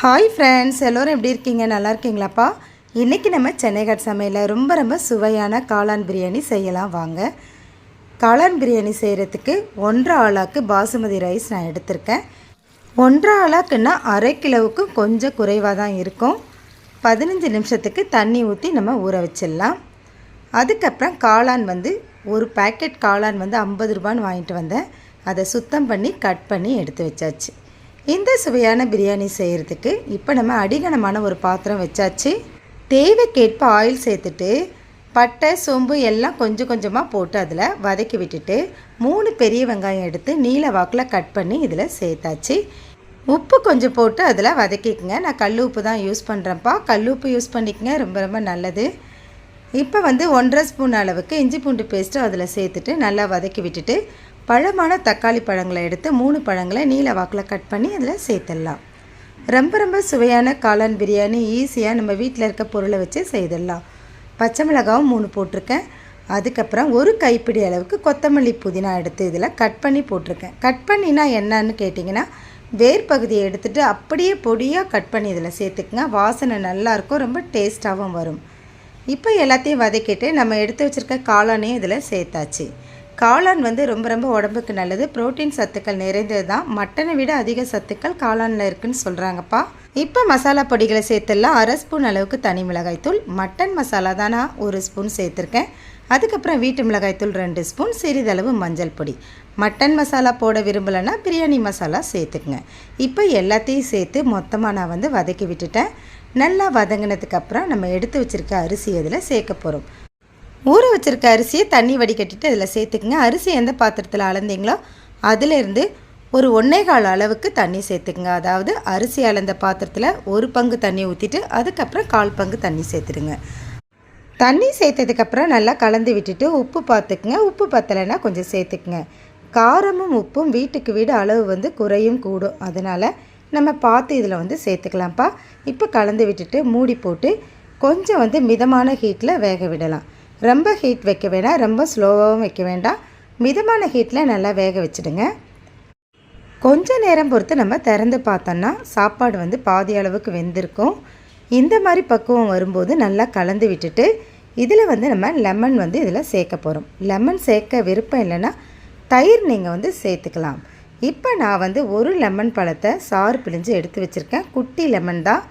Hi friends எல்லோரும் எப்படி இருக்கீங்க? நல்லா இருக்கீங்களாப்பா? இன்றைக்கி நம்ம சென்னைகாட் சமையலில் ரொம்ப ரொம்ப சுவையான காளான் பிரியாணி செய்யலாம் வாங்க. காளான் பிரியாணி செய்கிறதுக்கு ஒன்றரை ஆளாக்கு பாசுமதி ரைஸ் நான் எடுத்திருக்கேன். ஒன்றரை ஆளாக்குன்னா அரை கிலோவுக்கு கொஞ்சம் குறைவாக தான் இருக்கும். பதினஞ்சு நிமிஷத்துக்கு தண்ணி ஊற்றி நம்ம ஊற வச்சிடலாம். அதுக்கப்புறம் காளான் வந்து ஒரு பேக்கெட் காளான் வந்து ஐம்பது ரூபான்னு வாங்கிட்டு வந்தேன். அதை சுத்தம் பண்ணி கட் பண்ணி எடுத்து வச்சாச்சு. இந்த சுவையான பிரியாணி செய்கிறதுக்கு இப்போ நம்ம அடிகனமான ஒரு பாத்திரம் வச்சாச்சு. தேவைக்கேற்ப ஆயில் சேர்த்துட்டு பட்டை சோம்பு எல்லாம் கொஞ்சம் கொஞ்சமாக போட்டு அதில் வதக்கி விட்டுட்டு மூணு பெரிய வெங்காயம் எடுத்து நீல வாக்கில் கட் பண்ணி இதில் சேர்த்தாச்சு. உப்பு கொஞ்சம் போட்டு அதில் வதக்கிக்கங்க. நான் கல் உப்பு தான் யூஸ் பண்ணுறேன்ப்பா கல் உப்பு யூஸ் பண்ணிக்கங்க. ரொம்ப ரொம்ப நல்லது. இப்போ வந்து ஒன்றரை ஸ்பூன் அளவுக்கு இஞ்சி பூண்டு பேஸ்ட்டு அதில் சேர்த்துட்டு நல்லா வதக்கி விட்டுட்டு பழமான தக்காளி பழங்களை எடுத்து மூணு பழங்களை நீல வாக்கில் கட் பண்ணி அதில் சேர்த்துடலாம். ரொம்ப ரொம்ப சுவையான காளான் பிரியாணி ஈஸியாக நம்ம வீட்டில் இருக்க பொருளை வச்சு செய்திடலாம். பச்சை மிளகாவும் மூணு போட்டிருக்கேன். அதுக்கப்புறம் ஒரு கைப்பிடி அளவுக்கு கொத்தமல்லி புதினா எடுத்து இதில் கட் பண்ணி போட்டிருக்கேன். கட் பண்ணினா என்னன்னு கேட்டிங்கன்னா வேர் பகுதியை எடுத்துகிட்டு அப்படியே பொடியாக கட் பண்ணி இதில் சேர்த்துக்குங்க. வாசனை நல்லாயிருக்கும் ரொம்ப டேஸ்ட்டாகவும் வரும். இப்போ எல்லாத்தையும் வதக்கிட்டு நம்ம எடுத்து வச்சுருக்க காளானையும் இதில் சேர்த்தாச்சு. காளான் வந்து ரொம்ப ரொம்ப உடம்புக்கு நல்லது. புரோட்டீன் சத்துக்கள் நிறைந்தது தான். மட்டனை விட அதிக சத்துக்கள் காளானில் இருக்குன்னு சொல்கிறாங்கப்பா இப்போ மசாலா பொடிகளை சேர்த்துலாம் அரை ஸ்பூன் அளவுக்கு தனி மிளகாய்த்தூள். மட்டன் மசாலா தான்? நான் ஒரு ஸ்பூன் சேர்த்துருக்கேன். அதுக்கப்புறம் வீட்டு மிளகாய்த்தூள் ரெண்டு ஸ்பூன் சிறிதளவு மஞ்சள் பொடி. மட்டன் மசாலா போட விரும்பலைன்னா பிரியாணி மசாலா சேர்த்துக்குங்க. இப்போ எல்லாத்தையும் சேர்த்து மொத்தமாக நான் வந்து வதக்கி விட்டுட்டேன். நல்லா வதங்கினதுக்கப்புறம் நம்ம எடுத்து வச்சுருக்க அரிசி அதில் சேர்க்க போகிறோம் ஊற வச்சுருக்க அரிசியை தண்ணி வடிகட்டிட்டு அதில் சேர்த்துக்குங்க. அரிசி எந்த பாத்திரத்தில் அளந்தீங்களோ அதிலேருந்து ஒரு ஒன்றே கால் அளவுக்கு தண்ணி சேர்த்துக்குங்க. அதாவது அரிசி அளந்த பாத்திரத்தில் ஒரு பங்கு தண்ணி ஊற்றிட்டு அதுக்கப்புறம் கால் பங்கு தண்ணி சேர்த்துடுங்க. தண்ணி சேர்த்ததுக்கப்புறம் நல்லா கலந்து விட்டுட்டு உப்பு பார்த்துக்குங்க. உப்பு பத்தலைன்னா கொஞ்சம் சேர்த்துக்குங்க. காரமும் உப்பும் வீட்டுக்கு வீடு அளவு வந்து குறையும் கூடும். அதனால் நம்ம பார்த்து இதில் வந்து சேர்த்துக்கலாம்ப்பா. இப்போ கலந்து விட்டுட்டு மூடி போட்டு கொஞ்சம் வந்து மிதமான ஹீட்டில் வேக விடலாம். ரொம்ப ஹீட் வைக்க வேணாம். ரொம்ப ஸ்லோவாகவும் வைக்க வேண்டாம். மிதமான ஹீட்டில் நல்லா வேக வச்சுடுங்க. கொஞ்ச நேரம் பொறுத்து நம்ம திறந்து பார்த்தோன்னா சாப்பாடு வந்து பாதி அளவுக்கு வெந்திருக்கும். இந்த மாதிரி பக்குவம் வரும்போது நல்லா கலந்து விட்டுட்டு இதில் வந்து நம்ம லெமன் வந்து இதில் சேர்க்க போகிறோம். லெமன் சேர்க்க விருப்பம் இல்லைன்னா தயிர் நீங்கள் வந்து சேர்த்துக்கலாம். இப்போ நான் வந்து ஒரு லெமன் பழத்தை சாறு பிழிஞ்சு எடுத்து வச்சுருக்கேன். குட்டி லெமன் தான்.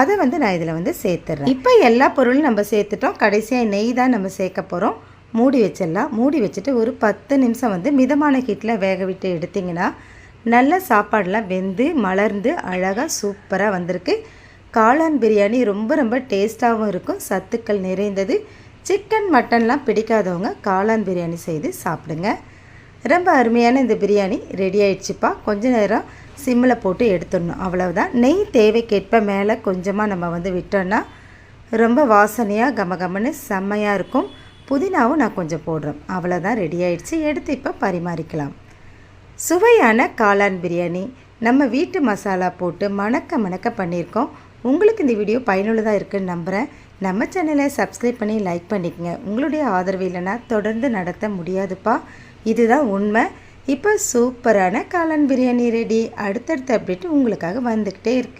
அதை வந்து நான் இதில் வந்து சேர்த்துட்றேன் இப்போ எல்லா பொருளும் நம்ம சேர்த்துட்டோம். கடைசியாக நெய் தான் நம்ம சேர்க்க போகிறோம். மூடி வச்சிடலாம். மூடி வச்சுட்டு ஒரு பத்து நிமிஷம் வந்து மிதமான ஹீட்டில் வேக விட்டு எடுத்திங்கன்னா நல்ல சாப்பாடெலாம் வெந்து மலர்ந்து அழகாக சூப்பராக வந்திருக்கு. காளான் பிரியாணி ரொம்ப ரொம்ப டேஸ்ட்டாகவும் இருக்கும் சத்துக்கள் நிறைந்தது. சிக்கன் மட்டன்லாம் பிடிக்காதவங்க காளான் பிரியாணி செய்து சாப்பிடுங்க. ரொம்ப அருமையான இந்த பிரியாணி ரெடி ஆயிடுச்சுப்பா. கொஞ்ச நேரம் சிம்மில் போட்டு எடுத்துடணும். அவ்வளவுதான். நெய் தேவைக்கேற்ப மேலே கொஞ்சமாக நம்ம வந்து விட்டோன்னா ரொம்ப வாசனையாக கம கமன்னு செம்மையாக இருக்கும். புதினாவும் நான் கொஞ்சம் போடுறேன். அவ்வளோதான் ரெடி ஆயிடுச்சு. எடுத்து இப்போ பரிமாறிக்கலாம். சுவையான காளான் பிரியாணி. நம்ம வீட்டு மசாலா போட்டு மணக்க மணக்க பண்ணியிருக்கோம். உங்களுக்கு இந்த வீடியோ பயனுள்ளதாக இருக்குன்னு நம்புகிறேன் நம்ம சேனலை சப்ஸ்கிரைப் பண்ணி லைக் பண்ணிக்கங்க. உங்களுடைய ஆதரவு இல்லைன்னா தொடர்ந்து நடத்த முடியாதுப்பா. இதுதான் உண்மை. இப்போ சூப்பரான காளான் பிரியாணி ரெடி அடுத்தடுத்து அப்டேட் உங்களுக்காக வந்துக்கிட்டே இருக்குது